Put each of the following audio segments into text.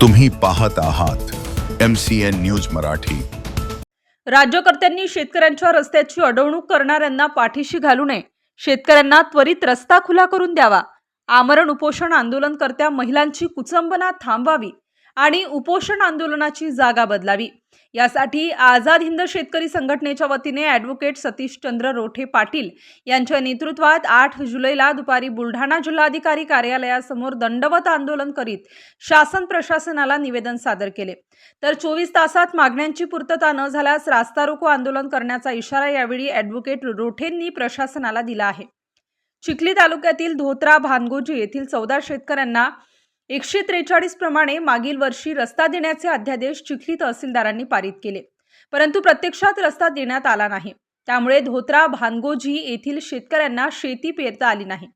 तुम्ही पाहत आहात M C N news Marathi. राज्यकर्त्यांनी शेतकऱ्यांच्या रस्त्याची अडवणूक करणाऱ्यांना पाठीशी घालू नये. शेतकऱ्यांना त्वरित रस्ता खुला करून द्यावा. आमरण उपोषण आंदोलनकर्त्या महिलांची कुचंबना थांबवावी. आणि उपोषण आंदोलनाची जागा बदलावी. यासाठी आझाद हिंद शेतकरी संघटनेच्या वतीने ॲडव्होकेट सतीशचंद्र रोठे पाटील यांच्या नेतृत्वात आठ जुलैला दुपारी बुलढाणा जिल्हाधिकारी कार्यालयासमोर दंडवत आंदोलन करीत शासन प्रशासनाला निवेदन सादर केले. तर चोवीस तासात मागण्यांची पूर्तता न झाल्यास रास्ता रोको आंदोलन करण्याचा इशारा यावेळी ॲडव्होकेट रोठेंनी प्रशासनाला दिला आहे. चिखली तालुक्यातील धोत्रा भानगोजी येथील चौदा शेतकऱ्यांना एकशे त्रेचाळीस प्रमाणे मागील वर्षी रस्ता देण्याचे अध्यादेश चिखली तहसीलदारांनी पारित केले. परंतु प्रत्यक्षात रस्ता देण्यात आला नाही. त्यामुळे धोत्रा भानगोजी येथील शेतकऱ्यांना शेती पेरता आली नाही.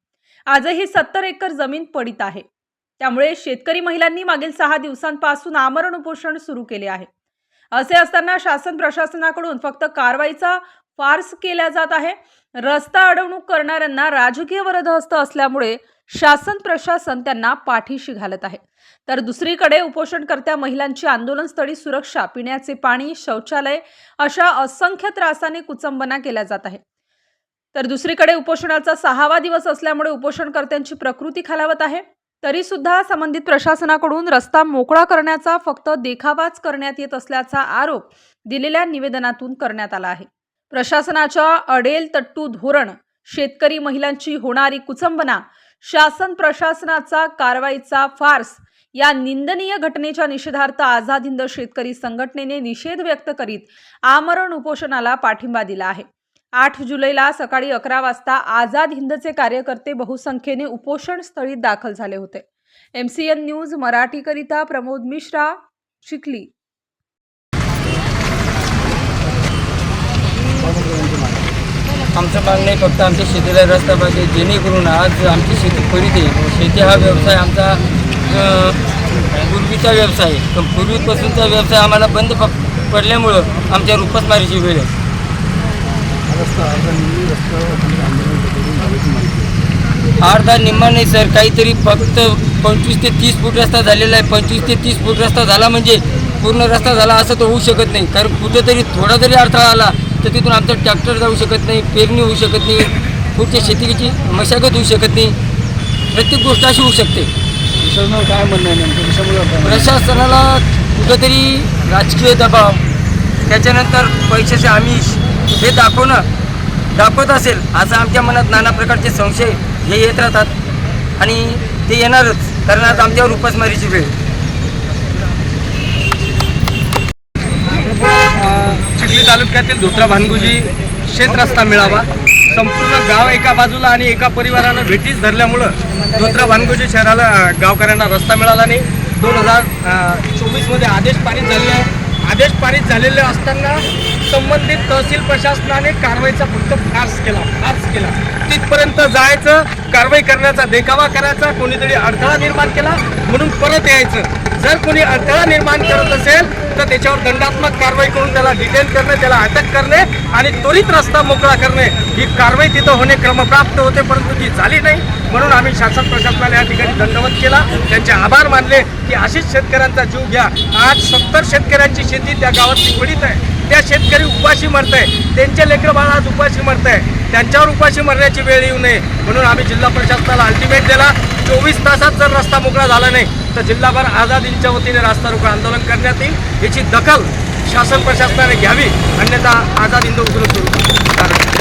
आजही सत्तर एकर जमीन पडित आहे. त्यामुळे शेतकरी महिलांनी मागील सहा दिवसांपासून आमरण उपोषण सुरू केले आहे. असे असताना शासन प्रशासनाकडून फक्त कारवाईचा फार्स केला जात आहे. रस्ता अडवणूक करणाऱ्यांना राजकीय वरदहस्त असल्यामुळे शासन प्रशासन त्यांना पाठीशी घालत आहे. तर दुसरीकडे उपोषणकर्त्या महिलांची आंदोलनस्थळी सुरक्षा पिण्याचे पाणी शौचालय अशा असंख्य त्रासाने कुचंबना केल्या जात आहे तर दुसरीकडे उपोषणाचा सहावा दिवस असल्यामुळे उपोषणकर्त्यांची प्रकृती खालावत आहे. तरी सुद्धा संबंधित प्रशासनाकडून रस्ता मोकळा करण्याचा फक्त देखावाच करण्यात येत असल्याचा आरोप दिलेल्या निवेदनातून करण्यात आला आहे. प्रशासनाच्या अडेल तट्टू धोरण शेतकरी महिलांची होणारी कुचंबना शासन प्रशासनाचा कारवाईचा फार्स या निंदनीय घटनेच्या निषेधार्थ आझाद हिंद शेतकरी संघटनेने निषेध व्यक्त करीत आमरण उपोषणाला पाठिंबा दिला आहे. आठ जुलैला सकाळी अकरा वाजता आझाद हिंदचे कार्यकर्ते बहुसंख्येने उपोषण स्थळी दाखल झाले होते. एम सी एन न्यूज मराठीकरिता प्रमोद मिश्रा चिखली. आमचं मागणं फक्त आमच्या शेतीला रस्ता पाहिजे जेणेकरून आज आमची शेती फरीत आहे. शेती हा व्यवसाय आमचा पूर्वीचा व्यवसाय आहे. पण पूर्वीपासूनचा व्यवसाय आम्हाला बंद प पडल्यामुळं आमच्या उपासमारीची वेळ आहे. अर्धा निम्मा नाही सर. काहीतरी फक्त पंचवीस ते तीस फूट रस्ता झालेला आहे. पंचवीस ते तीस फूट रस्ता झाला म्हणजे पूर्ण रस्ता झाला असं तर होऊ शकत नाही. कारण कुठेतरी थोडा जरी अडथळा आला तर तिथून आमचा ट्रॅक्टर जाऊ शकत नाही पेरणी होऊ शकत नाही पुढच्या शेतीची मशागत होऊ शकत नाही. प्रत्येक गोष्ट अशी होऊ शकते. काय म्हणणं प्रशासनाला कुठंतरी राजकीय दबाव त्याच्यानंतर पैशाचे आमिष हे दाखवणं दाखवत असेल असं आमच्या मनात नाना प्रकारचे संशय हे येत राहतात. आणि ते येणारच कारण आज आमच्यावर उपासमारीची वेळ आहे. चिखली तालुक्यातील धोत्रा भानगुजी शेत रस्ता मिळावा. संपूर्ण गाव एका बाजूला आणि एका परिवारानं भेटीस धरल्यामुळं धोत्रा भानगुजी शहराला गावकऱ्यांना रस्ता मिळाला नाही. दोन हजार चोवीसमध्ये आदेश पारित झालेले आहे. आदेश पारित झालेले असताना संबंधित तहसील प्रशासनाने कारवाईचा फक्त फार्स केला फार्स केला. तिथपर्यंत जायचं कारवाई करण्याचा देखावा करायचा कोणीतरी अडथळा निर्माण केला म्हणून परत यायचं. जर कोणी अडथळा निर्माण करत असेल तर त्याच्यावर दंडात्मक कारवाई करून त्याला डिटेन करणे त्याला अटक करणे आणि त्वरित रस्ता मोकळा करणे ही कारवाई तिथं होणे क्रमप्राप्त होते परंतु ती झाली नाही. म्हणून आम्ही शासन प्रशासनाला या ठिकाणी दंडवत केला. त्यांचे आभार मानले की अशीच शेतकऱ्यांचा जीव घ्या. आज सत्तर शेतकऱ्यांची शेती त्या गावात पडीत आहे. त्या शेतकरी उपाशी मरत आहे. त्यांचे लेकर बाळ आज उपाशी मरत आहे. त्यांच्यावर उपाशी मरण्याची वेळ येऊ नये. म्हणून आम्ही जिल्हा प्रशासनाला अल्टिमेट दिला चोवीस तासात जर रस्ता मोकळा झाला नाही तर जिल्हाभर आझादींच्या वतीने रास्ता रोको आंदोलन करण्यात येईल याची दखल शासन प्रशासनाने घ्यावी अन्यथा आझाद हिंदू उग्र सुरू